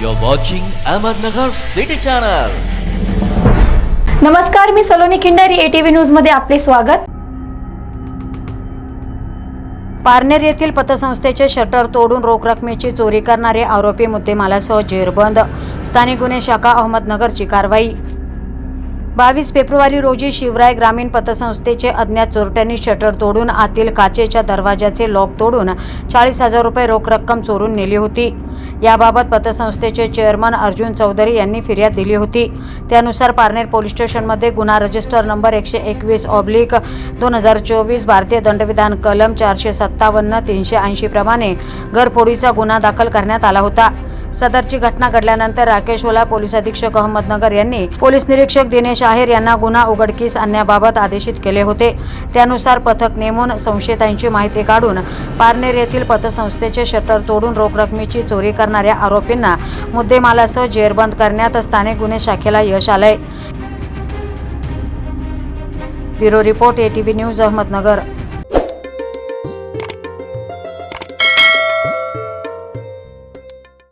You're watching Ahmednagar City Channel. नमस्कार मी Saloni Khindari ATV न्यूजमध्ये आपले स्वागत. पारनेर येथील पतसंस्थेचे शटर तोडून रोख रकमेची चोरी करणारे आरोपी मुद्देमालासह जेरबंद. स्थानिक गुन्हे शाखा अहमदनगरची कारवाई. बावीस फेब्रुवारी रोजी शिवराय ग्रामीण पतसंस्थेचे अज्ञात चोरट्यांनी शटर तोडून आतील काचेच्या दरवाजाचे लॉक तोडून चाळीस हजार रुपये रोख रक्कम चोरून नेली होती. याबाबत पतसंस्थेचे चेअरमन अर्जुन चौधरी यांनी फिर्याद दिली होती. त्यानुसार पारनेर पोलीस स्टेशनमध्ये गुन्हा रजिस्टर नंबर एकशे एकवीस ऑब्लिक दोन हजार चोवीस भारतीय दंडविधान कलम चारशे सत्तावन्न तीनशे ऐंशी प्रमाणे घरफोडीचा गुन्हा दाखल करण्यात आला होता. सदरची घटना घडल्यानंतर राकेश ओला पोलीस अधीक्षक अहमदनगर यांनी पोलीस निरीक्षक दिनेश आहेर यांना गुन्हा उघडकीस आणण्याबाबत आदेशित केले होते. त्यानुसार पथक नेमून संशयितांची माहिती काढून पारनेर येथील पतसंस्थेचे शटर तोडून रोख रकमेची चोरी करणाऱ्या आरोपींना मुद्देमालासह जेरबंद करण्यात स्थानिक गुन्हे शाखेला यश आलंय. Bureau report ATV news Ahmednagar.